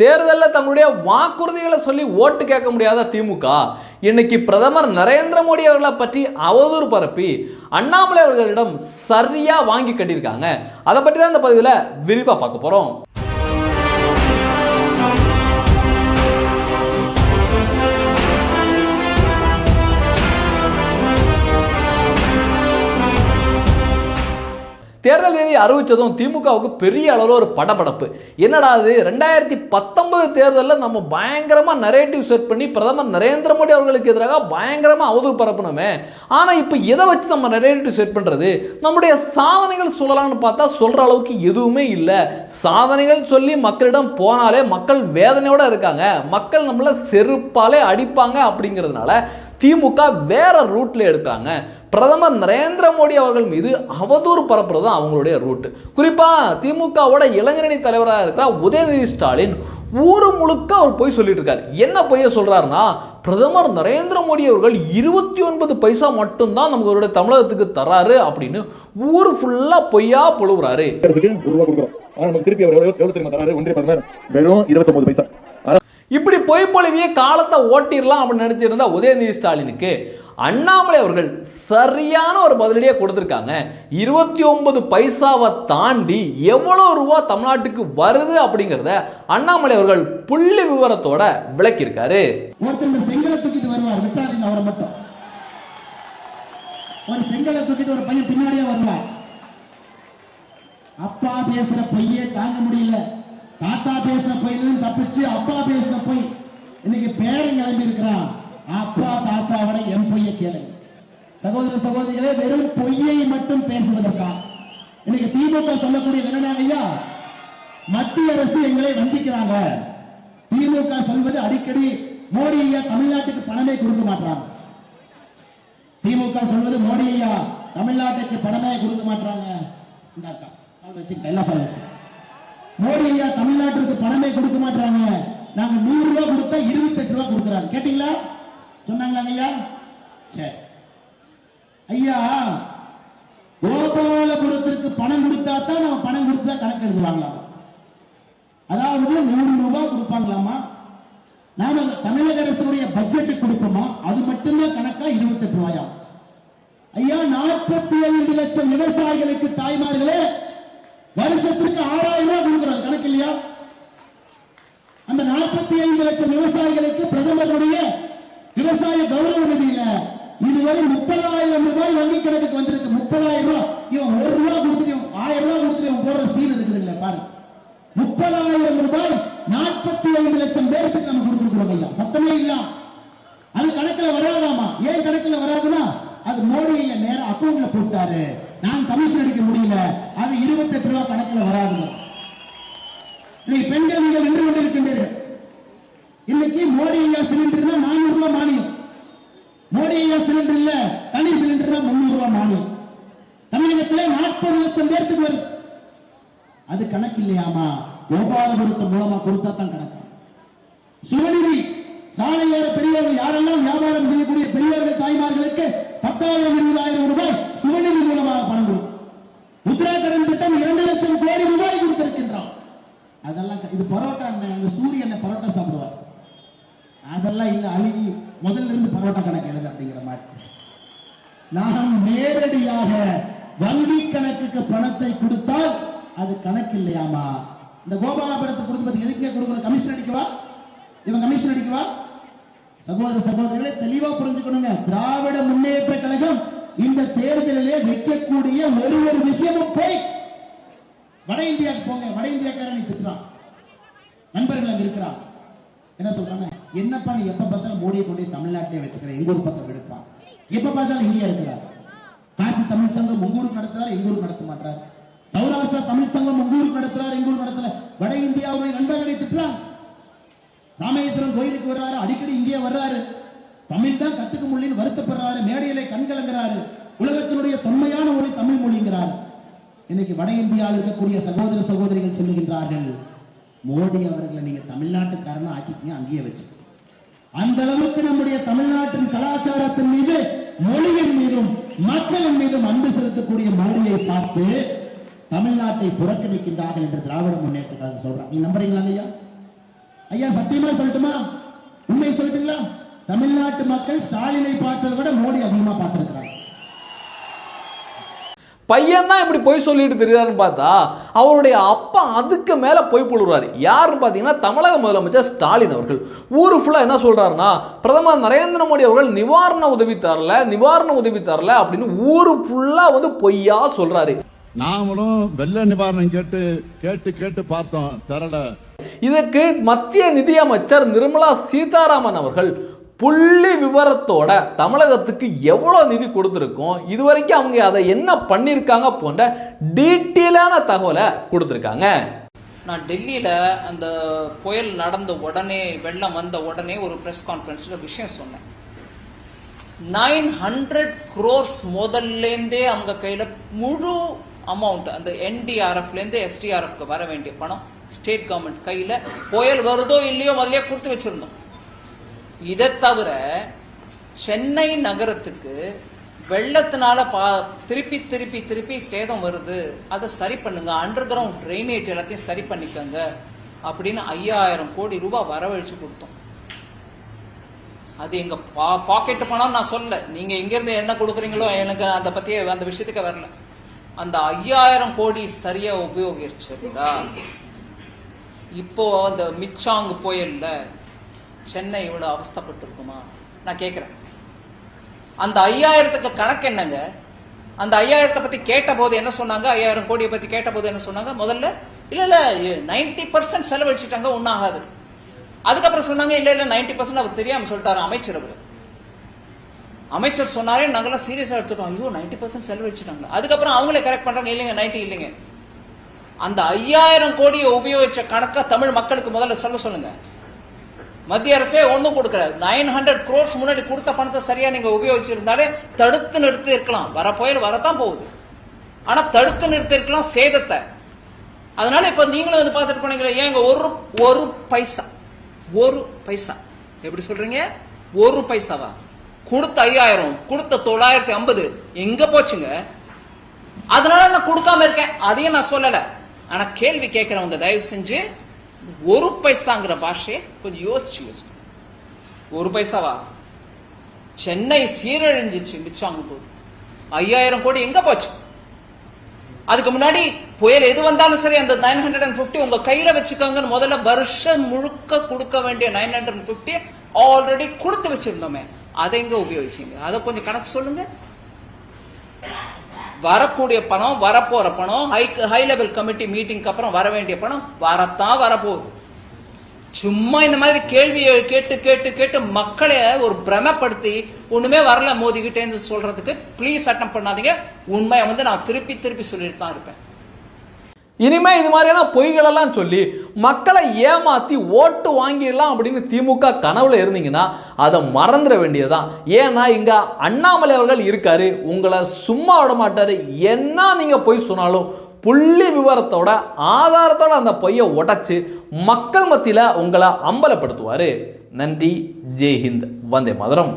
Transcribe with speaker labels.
Speaker 1: தேர்தலில் தங்களுடைய வாக்குறுதிகளை சொல்லி ஓட்டு கேட்க முடியாத திமுக இன்னைக்கு பிரதமர் நரேந்திர மோடி அவர்களை பற்றி அவதூறு பரப்பி அண்ணாமலை அவர்களிடம் சரியாக வாங்கி கட்டியிருக்காங்க. அதை பற்றி தான் இந்த பதிவில் விரிவாக பார்க்க போகிறோம் தேர்தல் தேதி அறிவித்ததும் திமுகவுக்கு பெரிய அளவில் ஒரு படபடப்பு. என்னடா அது? ரெண்டாயிரத்தி பத்தொன்பது தேர்தலில் நம்ம பயங்கரமாக நரேட்டிவ் செட் பண்ணி பிரதமர் நரேந்திர மோடி அவர்களுக்கு எதிராக பயங்கரமாக அவதூறு பரப்பணுமே ஆனால் இப்போ எதை வச்சு நம்ம நரேட்டிவ் செட் பண்ணுறது நம்முடைய சாதனைகள் சொல்லலாம்னு பார்த்தா சொல்கிற அளவுக்கு எதுவுமே இல்லை. சாதனைகள் சொல்லி மக்களிடம் போனாலே மக்கள் வேதனையோடு இருக்காங்க. மக்கள் நம்மளை செருப்பாலே அடிப்பாங்க அப்படிங்கிறதுனால திமுக வேற ரூட்ல எடுக்காங்க. பிரதமர் நரேந்திர மோடி அவர்கள் மீது அவதூறு பரப்புறது தான் அவங்களுடைய ரூட் குறிப்பா திமுகவோட இளைஞரணி தலைவராக இருக்கிற உதயநிதி ஸ்டாலின் ஊரு முழுக்க அவர் போய் சொல்லிட்டு இருக்காரு என்ன பொய்ய சொல்றாருன்னா பிரதமர் நரேந்திர மோடி அவர்கள் இருபத்தி ஒன்பது பைசா மட்டும்தான் நமக்கு அவருடைய தமிழகத்துக்கு தராரு அப்படின்னு ஊர் ஃபுல்லா பொய்யா பொழுவுறாரு.
Speaker 2: திருப்பி அவர் எவ்வளவு தெரியுமா தராரு ஒன்றிய பிரதமர் வெறும் இருபத்தொன்பது பைசா.
Speaker 1: இப்படி பொய் பொழிவிய காலத்தை ஓட்டிடலாம் அப்படின்னு நினைச்சிருந்த உதயநிதி ஸ்டாலினுக்கு அண்ணாமலை அவர்கள் சரியான ஒரு பதிலடியாக கொடுத்துருக்காங்க. இருபத்தி ஒன்பது பைசாவை தாண்டி எவ்வளோ ரூபா தமிழ்நாட்டுக்கு வருது அப்படிங்கிறத அண்ணாமலை அவர்கள் புள்ளி விவரத்தோட விளக்கியிருக்காரு.
Speaker 3: ஒருத்தர் செங்கலை தூக்கிட்டு வருவார் விட்டாதீங்க அவரை மட்டும். ஒரு செங்கலை தூக்கிட்டு ஒரு பையன் பின்னாடியே வருவார். அப்பா பேசுற பையே தாங்க முடியல. தாத்தா பேசின பொய்யிலும் தப்பிச்சு அப்பா பேசின பொய் இன்னைக்கு பேரன் கிளம்பி இருக்கிறான் அப்பா தாத்தாவோட என் பொய்யை கேளு. சகோதர சகோதரிகளே வெறும் பொய்யை மட்டும் பேசுவதற்கா? இன்னைக்கு திமுக சொல்லக்கூடியது என்னன்னா ஐயா மத்திய அரசு எங்களை வஞ்சிக்கிறாங்க. திமுக சொல்வது அடிக்கடி மோடி ஐயா தமிழ்நாட்டுக்கு பணமே கொடுக்க மாட்டாங்க திமுக சொல்வது மோடி ஐயா தமிழ்நாட்டுக்கு பணமே கொடுக்க மாட்டாங்க இந்த அக்கா வச்சு வச்சுக்கிட்டேன் எல்லாம் மோடி ஐயா தமிழ்நாட்டுக்கு பணமே கொடுக்க மாட்டாங்க நாங்க நூறு ரூபாய் கொடுத்தா இருபத்தெட்டு ரூபாய் கொடுக்குறாங்க கேட்டீங்களா? சொன்னாங்களா ஐயா? சரி ஐயா கோபாலபுரத்திற்கு பணம் கொடுத்தா தான் நம்ம பணம் கொடுத்தா கணக்கு எழுதுவாங்களாம் அதாவது நூறு ரூபாய் கொடுப்பாங்களாமா நாம தமிழக அரசுடைய பட்ஜெட் கொடுப்போமா? அது மட்டும்தான் கணக்கா இருபத்தெட்டு ரூபாயா? ஐயா நாற்பத்தி ஐந்து லட்சம் விவசாயிகளுக்கு தாய்மார்களே வருஷத்திற்கு ஆறாயிரம் ரூபாய் கொடுக்கிறது கணக்கு இல்லையா அந்த நாற்பத்தி ஐந்து லட்சம் விவசாயிகளுக்கு பிரதமருடைய விவசாய கௌரவ நிதியில இதுவரை முப்பதாயிரம் ரூபாய் வங்கி கணக்குக்கு வந்திருக்கு. முப்பதாயிரம் ரூபாய் இவன் ஒரு ரூபாய் கொடுத்துட்டு ஆயிரம் ரூபாய் கொடுத்துட்டு இவன் போடுற சீல் இருக்குதுல்ல பாரு முப்பதாயிரம் ரூபாய் நாற்பத்தி ஐந்து லட்சம் பேருக்கு நம்ம கொடுத்துருக்கிறோம் ஐயா. சத்தமே இல்ல. அது கணக்குல வராதாமா? ஏன் கணக்குல வராதுன்னா அது மோடி நேரம் நேரா அக்கௌண்ட்ல போட்டாரு. நான் கமிஷன் அடிக்க முடியல. அது இருபத்தெட்டு ரூபாய் கணக்குல வராது இன்னைக்கு பெண்கள் நீங்கள் நின்று கொண்டிருக்கின்றீர்கள். இன்னைக்கு மோடி ஐயா தான் நானூறு ரூபாய் மானியம் மோடி ஐயா சிலிண்டர் இல்ல தனி சிலிண்டர்னா முன்னூறு ரூபாய் மானியம் தமிழகத்திலே நாற்பது லட்சம் பேர்த்துக்கு வருது அது கணக்கு இல்லையாமா? கோபாலபுரத்து மூலமா கொடுத்தா தான் கணக்கு. சுவநிதி சாலையோர பெரியவர்கள் யாரெல்லாம் வியாபாரம் செய்யக்கூடிய பெரியவர்கள் தாய்மார்களுக்கு பத்தாயிரம் இருபதாயிரம் ரூபாய் சுவநிதி மூலமாக பணம் கொடுக்கும். உத்தராகண்ட் திட்டம் இரண்டு லட்சம் கோடி ரூபாய் கொடுத்திருக்கின்றான். அதெல்லாம் க- இது பரோட்டா அண்ணன் அந்த சூரியன் பரோட்டா சாப்பிடுவார். அதெல்லாம் இல்லை அழுகி முதல்ல இருந்து பரோட்டா கணக்கு எழுது அப்படிங்கிற மாதிரி. நாம் நேரடியாக வங்கி கணக்குக்கு பணத்தை கொடுத்தால் அது கணக்கு இல்லையாமா? இந்த கோபாலபுரத்தை கொடுத்து பத்தி எதுக்கே கொடுக்கணும்? கமிஷன் அடிக்கவா இவன் கமிஷன் அடிக்கவா சகோதர சகோதரிகளை தெளிவா புரிஞ்சுக்கணுங்க. திராவிட முன்னேற்ற கழகம் இந்த தேர்தலிலே வைக்கக்கூடிய ஒரு ஒரு விஷயமும் போய் வட இந்தியாவுக்கு போங்க. வட இந்தியாக்காரனை திட்டுறான். நண்பர்கள் அங்க இருக்கிறான். என்ன சொல்றாங்க? என்னப்பா நீ எப்ப பார்த்தாலும் மோடியை கொண்டு தமிழ்நாட்டிலே வச்சுக்கிற? எங்க ஊர் பக்கம் விடுப்பான் எப்ப பார்த்தாலும் இங்கேயே இருக்கிறார் காசி தமிழ் சங்கம் உங்க ஊருக்கு நடத்துறாரு எங்க ஊருக்கு நடத்த மாட்டார். சௌராஷ்டிரா தமிழ் சங்கம் உங்க ஊருக்கு நடத்துறாரு எங்க ஊருக்கு நடத்தல? வட இந்தியாவுடைய நண்பர்களை திட்டுறான் ராமேஸ்வரம் கோயிலுக்கு வர்றாரு அடிக்கடி இங்கே வர்றாரு. தமிழ் தான் கத்துக்க முடியலன்னு வருத்தப்படுறாரு மேடையிலே கண்கலங்குறாரு உலகத்தினுடைய தொன்மையான மொழி தமிழ் மொழிங்கிறார். இன்னைக்கு வட இந்தியாவில் இருக்கக்கூடிய சகோதர சகோதரிகள் சொல்லுகின்றார்கள் மோடி அவர்களை நீங்க தமிழ்நாட்டுக்காரனா ஆக்கிக்கங்க அங்கேயே வச்சு. அந்த அளவுக்கு நம்முடைய தமிழ்நாட்டின் கலாச்சாரத்தின் மீது மொழியின் மீதும் மக்களின் மீதும் அன்பு செலுத்தக்கூடிய மோடியை பார்த்து தமிழ்நாட்டை புறக்கணிக்கின்றார்கள் என்று திராவிட முன்னேற்ற கழகம் சொல்றாங்க. நீங்க நம்புறீங்களா ஐயா ஐயா சத்தியமா சொல்லட்டுமா? உண்மை சொல்லட்டுங்களா? தமிழ்நாட்டு மக்கள் ஸ்டாலினை பார்த்ததை விட மோடி அதிகமா பார்த்திருக்கிறாங்க.
Speaker 1: பையன் தான் இப்படி பொய் சொல்லிட்டு தெரியாருன்னு பார்த்தா அவருடைய அப்பா அதுக்கு மேலே பொய் புழுறாரு யாருன்னு பார்த்தீங்கன்னா தமிழக முதலமைச்சர் ஸ்டாலின் அவர்கள். ஊரு ஃபுல்லாக என்ன சொல்றாருன்னா பிரதமர் நரேந்திர மோடி அவர்கள் நிவாரண உதவி தரல நிவாரண உதவி தரல அப்படின்னு ஊரு ஃபுல்லாக வந்து பொய்யா சொல்றாரு.
Speaker 4: நாமளும் வெள்ள நிவாரணம் கேட்டு கேட்டு கேட்டு பார்த்தோம் தரல.
Speaker 1: இதற்கு மத்திய நிதியமைச்சர் நிர்மலா சீதாராமன் அவர்கள் புள்ளி விவரத்தோட தமிழகத்துக்கு எவ்வளோ நிதி கொடுத்துருக்கோம்? இதுவரைக்கும் அவங்க அதை என்ன பண்ணியிருக்காங்க போன்ற டீட்டெயிலான தகவலை கொடுத்துருக்காங்க.
Speaker 5: நான் டெல்லியில் அந்த புயல் நடந்த உடனே வெள்ளம் வந்த உடனே ஒரு ப்ரெஸ் கான்ஃபரன்ஸில் விஷயம் சொன்னேன். நைன் ஹண்ட்ரட் க்ரோர்ஸ் முதல்லேருந்தே அவங்க கையில் முழு அமௌண்ட் அந்த என்டிஆர்எஃப்லேருந்து எஸ்டிஆர்எஃப்க்கு வர வேண்டிய பணம் ஸ்டேட் கவர்மெண்ட் கையில் புயல் வருதோ இல்லையோ முதலே கொடுத்து வச்சுருந்தோம். இதை தவிர சென்னை நகரத்துக்கு வெள்ளத்தினால பா திருப்பி திருப்பி திருப்பி சேதம் வருது. அதை சரி பண்ணுங்க. அண்டர் கிரவுண்ட் ட்ரைனேஜ் எல்லாத்தையும் சரி பண்ணிக்கோங்க. அப்படின்னு ஐயாயிரம் கோடி ரூபாய் வரவழைச்சு கொடுத்தோம். அது எங்க பா பாக்கெட்டு பணம் நான் சொல்ல நீங்க எங்கிருந்து என்ன கொடுக்குறீங்களோ எனக்கு அந்த பத்தி அந்த விஷயத்துக்கு வரல. அந்த ஐயாயிரம் கோடி சரியா உபயோகிச்சிருந்தா இப்போ அந்த மிச்சாங் புயல்ல சென்னை இவ்வளவு அவஸ்தைப்பட்டிருக்குமா? நான் கேட்குறேன் அந்த ஐயாயிரத்துக்கு கணக்கு என்னங்க? அந்த ஐயாயிரத்தை பத்தி கேட்ட போது என்ன சொன்னாங்க? ஐயாயிரம் கோடியை பத்தி கேட்ட போது என்ன சொன்னாங்க? முதல்ல இல்ல இல்ல நைன்டி பர்சன்ட் செலவழிச்சிட்டாங்க ஒன்னும் ஆகாது அதுக்கப்புறம் சொன்னாங்க இல்ல இல்ல நைன்டி பர்சன்ட் அவர் தெரியாம சொல்லிட்டாரு அமைச்சர் அவர். அமைச்சர் சொன்னாரே நாங்களாம் சீரியஸா எடுத்துட்டோம். ஐயோ நைன்டி பர்சன்ட் செலவழிச்சிட்டாங்க. அதுக்கப்புறம் அவங்களே கரெக்ட் பண்றாங்க இல்லைங்க நைன்டி இல்லைங்க. அந்த ஐயாயிரம் கோடியை உபயோகிச்ச கணக்கா தமிழ் மக்களுக்கு முதல்ல சொல்ல சொல்லுங்க. மத்திய அரசே ஒண்ணும் கொடுக்கல. நைன் ஹண்ட்ரட் க்ரோர்ஸ் முன்னாடி கொடுத்த பணத்தை சரியா நீங்க உபயோகிச்சிருந்தாலே தடுத்து நிறுத்தி இருக்கலாம் வர புயல் வரத்தான் போகுது. ஆனா தடுத்து நிறுத்தி இருக்கலாம் சேதத்தை. அதனால இப்ப நீங்களும் வந்து பார்த்துட்டு போனீங்களே ஏன் ஒரு ஒரு பைசா ஒரு பைசா. எப்படி சொல்றீங்க? ஒரு பைசாவா? கொடுத்த ஐயாயிரம் கொடுத்த தொள்ளாயிரத்தி ஐம்பது எங்க போச்சுங்க? அதனால நான் கொடுக்காம இருக்கேன். அதையும் நான் சொல்லல. ஆனா கேள்வி கேட்கிறவங்க தயவு செஞ்சு ஒரு பைசாங்கிற பாஷையை கொஞ்சம் யோசிச்சு யோசிச்சு ஒரு பைசாவா? சென்னை சீரழிஞ்சிச்சு மிச்சாங்க போது. ஐயாயிரம் கோடி எங்க போச்சு? அதுக்கு முன்னாடி புயல் எது வந்தாலும் சரி அந்த நைன் ஹண்ட்ரட் அண்ட் பிப்டி உங்க கையில வச்சுக்கோங்கன்னு முதல்ல வருஷம் முழுக்க கொடுக்க வேண்டிய nine hundred and fifty already கொடுத்து வச்சிருந்தோமே. அதை எங்க உபயோகிச்சீங்க? அதை கொஞ்சம் கணக்கு சொல்லுங்க. வரக்கூடிய பணம் வரப்போற பணம் ஹை ஹை லெவல் கமிட்டி மீட்டிங்க்கு அப்புறம் வர வேண்டிய பணம் வரத்தான் வரப்போகுது. சும்மா இந்த மாதிரி கேள்வியை கேட்டு கேட்டு கேட்டு மக்களை ஒரு பிரமப்படுத்தி ஒண்ணுமே வரல மோதிக்கிட்டேன்னு சொல்றதுக்கு ப்ளீஸ் அட்டம் பண்ணாதீங்க. உண்மையை வந்து நான் திருப்பி திருப்பி சொல்லிட்டு தான் இருப்பேன்.
Speaker 1: இனிமே இது மாதிரியான பொய்களெல்லாம் சொல்லி மக்களை ஏமாத்தி ஓட்டு வாங்கிடலாம் அப்படின்னு திமுக கனவுல இருந்தீங்கன்னா அதை மறந்துட வேண்டியதுதான். ஏன்னா இங்க அண்ணாமலை அவர்கள் இருக்காரு உங்களை சும்மா விட மாட்டாரு. என்ன நீங்க பொய் சொன்னாலும் புள்ளி விவரத்தோட ஆதாரத்தோட அந்த பொய்யை உடைச்சு மக்கள் மத்தியில உங்களை அம்பலப்படுத்துவாரு. நன்றி ஜெய் ஹிந்த் வந்தே மதுரம்.